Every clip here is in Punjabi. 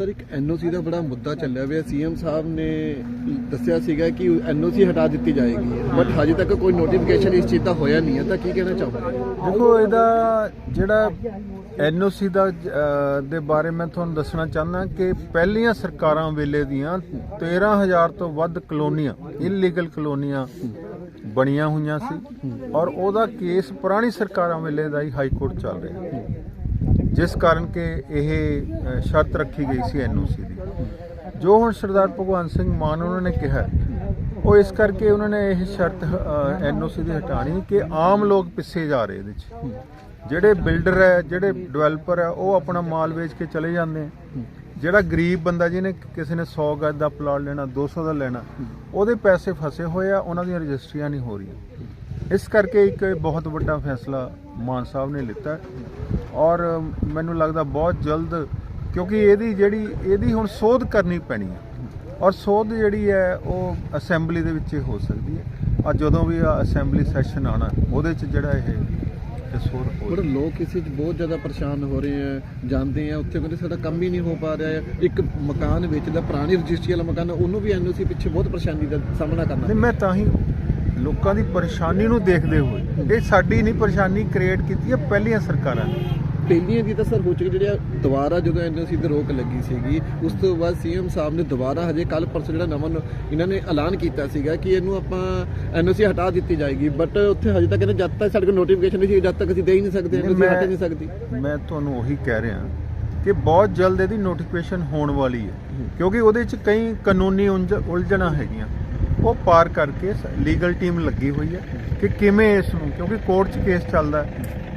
ਸਰ, ਇੱਕ ਐਨਓਸੀ ਦਾ ਬੜਾ ਮੁੱਦਾ ਚੱਲਿਆ ਹੋਇਆ ਸੀਐਮ ਸਾਹਿਬ ਨੇ ਦੱਸਿਆ ਸੀਗਾ ਕਿ ਐਨਓਸੀ ਹਟਾ ਦਿੱਤੀ ਜਾਏਗੀ। ਬਟ ਹਜੇ ਤੱਕ ਕੋਈ ਨੋਟੀਫਿਕੇਸ਼ਨ ਇਸ ਚੀਜ਼ ਦਾ ਹੋਇਆ ਨਹੀਂ ਹੈ। ਤਾਂ ਕੀ ਕਹਿਣਾ ਚਾਹੋਗੇ? ਦੇਖੋ, ਇਹਦਾ ਜਿਹੜਾ ਐਨਓਸੀ ਦਾ ਦੇ ਬਾਰੇ ਮੈਂ ਤੁਹਾਨੂੰ ਦੱਸਣਾ ਚਾਹੁੰਦਾ ਕਿ ਪਹਿਲੀਆਂ ਸਰਕਾਰਾਂ ਵੇਲੇ ਦੀਆਂ 13000 ਤੋਂ ਵੱਧ ਕਲੋਨੀਆਂ ਇਲੀਗਲ ਕਲੋਨੀਆਂ ਬਣੀਆਂ ਹੋਈਆਂ ਸੀ। ਔਰ ਉਹਦਾ ਕੇਸ ਪੁਰਾਣੀ ਸਰਕਾਰਾਂ ਵੇਲੇ ਦਾ ਹੀ ਹਾਈ ਕੋਰਟ ਚੱਲ ਰਿਹਾ। ਜਿਸ ਕਾਰਨ ਕਿ ਇਹ ਸ਼ਰਤ ਰੱਖੀ ਗਈ ਸੀ ਐਨਓਸੀ ਦੀ। ਜੋ ਹੁਣ ਸਰਦਾਰ ਭਗਵੰਤ ਸਿੰਘ ਮਾਨ ਉਹਨਾਂ ਨੇ ਕਿਹਾ, ਉਹ ਇਸ ਕਰਕੇ ਉਹਨਾਂ ਨੇ ਇਹ ਸ਼ਰਤ ਐਨਓਸੀ ਦੀ ਹਟਾਣੀ ਕਿ ਆਮ ਲੋਕ ਪਿੱਛੇ ਜਾ ਰਹੇ ਇਹਦੇ 'ਚ। ਜਿਹੜੇ ਬਿਲਡਰ ਹੈ, ਜਿਹੜੇ ਡਿਵੈਲਪਰ ਹੈ, ਉਹ ਆਪਣਾ ਮਾਲ ਵੇਚ ਕੇ ਚਲੇ ਜਾਂਦੇ ਆ। ਜਿਹੜਾ ਗਰੀਬ ਬੰਦਾ ਜਿਹਨੇ ਕਿਸੇ ਨੇ 100 ਗੱਜ ਦਾ ਪਲਾਟ ਲੈਣਾ 200 ਦਾ ਲੈਣਾ, ਉਹਦੇ ਪੈਸੇ ਫਸੇ ਹੋਏ ਆ, ਉਹਨਾਂ ਦੀਆਂ ਰਜਿਸਟਰੀਆਂ ਨਹੀਂ ਹੋ ਰਹੀਆਂ। ਇਸ ਕਰਕੇ ਇੱਕ ਬਹੁਤ ਵੱਡਾ ਫੈਸਲਾ ਮਾਨ ਸਾਹਿਬ ਨੇ ਲਿੱਤਾ। ਔਰ ਮੈਨੂੰ ਲੱਗਦਾ ਬਹੁਤ ਜਲਦ ਕਿਉਂਕਿ ਇਹਦੀ ਜਿਹੜੀ ਇਹਦੀ ਹੁਣ ਸੋਧ ਕਰਨੀ ਪੈਣੀ ਹੈ ਔਰ ਸੋਧ ਜਿਹੜੀ ਹੈ ਉਹ ਅਸੈਂਬਲੀ ਦੇ ਵਿੱਚ ਹੀ ਸਕਦੀ ਹੈ। ਆ ਜਦੋਂ ਵੀ ਅਸੈਂਬਲੀ ਸੈਸ਼ਨ ਆਣਾ ਉਹਦੇ 'ਚ ਜਿਹੜਾ ਇਹ ਸੋਧ ਹੋ ਪਰ ਲੋਕ ਇਸ ਵਿੱਚ ਬਹੁਤ ਜ਼ਿਆਦਾ ਪਰੇਸ਼ਾਨ ਹੋ ਰਹੇ ਆ ਜਾਂਦੇ ਆ ਉੱਥੇ ਕਹਿੰਦੇ ਸਾਡਾ ਕੰਮ ਹੀ ਨਹੀਂ ਹੋ ਪਾ ਰਿਹਾ ਇੱਕ ਮਕਾਨ ਵੇਚਦਾ ਪੁਰਾਣੀ ਰਜਿਸਟਰੀ ਵਾਲਾ ਮਕਾਨ ਉਹਨੂੰ ਵੀ ਐਨਓਸੀ ਪਿੱਛੇ ਬਹੁਤ ਪਰੇਸ਼ਾਨੀ ਦਾ ਸਾਹਮਣਾ ਕਰਨਾ ਨਹੀਂ ਮੈਂ ਤਾਂ ਹੀ ਲੋਕਾਂ ਦੀ ਪਰੇਸ਼ਾਨੀ ਨੂੰ ਦੇਖਦੇ ਹੋਏ ਇਹ ਸਾਡੀ ਨਹੀਂ ਪਰੇਸ਼ਾਨੀ ਕ੍ਰੀਏਟ ਕੀਤੀ ਹੈ ਪਹਿਲੀਆਂ ਸਰਕਾਰਾਂ ਨੇ। ਪਹਿਲੀਆਂ ਦੀ ਤਾਂ ਸਰ ਹੋ ਚੁੱਕੀ ਜਿਹੜੀਆਂ ਦੁਬਾਰਾ ਜਦੋਂ ਐਨਓਸੀ ਤੇ ਰੋਕ ਲੱਗੀ ਸੀਗੀ ਉਸ ਤੋਂ ਬਾਅਦ ਸੀਐਮ ਸਾਹਿਬ ਨੇ ਦੁਬਾਰਾ ਹਜੇ ਕੱਲ ਪਰਸੋਂ ਜਿਹੜਾ ਨਵਾਂ ਇਹਨਾਂ ਨੇ ਐਲਾਨ ਕੀਤਾ ਸੀਗਾ ਕਿ ਇਹਨੂੰ ਆਪਾਂ ਐਨਓਸੀ ਹਟਾ ਦਿੱਤੀ ਜਾਏਗੀ ਬਟ ਉੱਥੇ ਹਜੇ ਤੱਕ ਕਹਿੰਦੇ ਜਦ ਤੱਕ ਸਾਡੇ ਕੋਲ ਨੋਟੀਫਿਕੇਸ਼ਨ ਨਹੀਂ ਸੀ ਜਦ ਤੱਕ ਅਸੀਂ ਦੇ ਹੀ ਨਹੀਂ ਸਕਦੇ ਐਨਓਸੀ ਹਟ ਨਹੀਂ ਸਕਦੀ। ਮੈਂ ਤੁਹਾਨੂੰ ਉਹੀ ਕਹਿ ਰਿਹਾ ਕਿ ਬਹੁਤ ਜਲਦ ਇਹਦੀ ਨੋਟੀਫਿਕੇਸ਼ਨ ਹੋਣ ਵਾਲੀ ਹੈ ਕਿਉਂਕਿ ਉਹਦੇ 'ਚ ਕਈ ਕਾਨੂੰਨੀ ਉਲਝ- ਉਲਝਣਾਂ ਹੈਗੀਆਂ। ਉਹ ਪਾਰ ਕਰਕੇ ਲੀਗਲ ਟੀਮ ਲੱਗੀ ਹੋਈ ਹੈ ਕਿ ਕਿਵੇਂ ਇਸ ਨੂੰ ਕਿਉਂਕਿ ਕੋਰਟ 'ਚ ਕੇਸ ਚੱਲਦਾ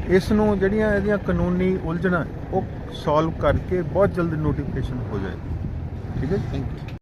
ਇਸ ਨੂੰ ਜਿਹੜੀਆਂ ਇਹਦੀਆਂ ਕਾਨੂੰਨੀ ਉਲਝਣਾਂ ਉਹ ਸੋਲਵ ਕਰਕੇ ਬਹੁਤ ਜਲਦ ਨੋਟੀਫਿਕੇਸ਼ਨ ਹੋ ਜਾਏ ਠੀਕ ਹੈ ਥੈਂਕ ਯੂ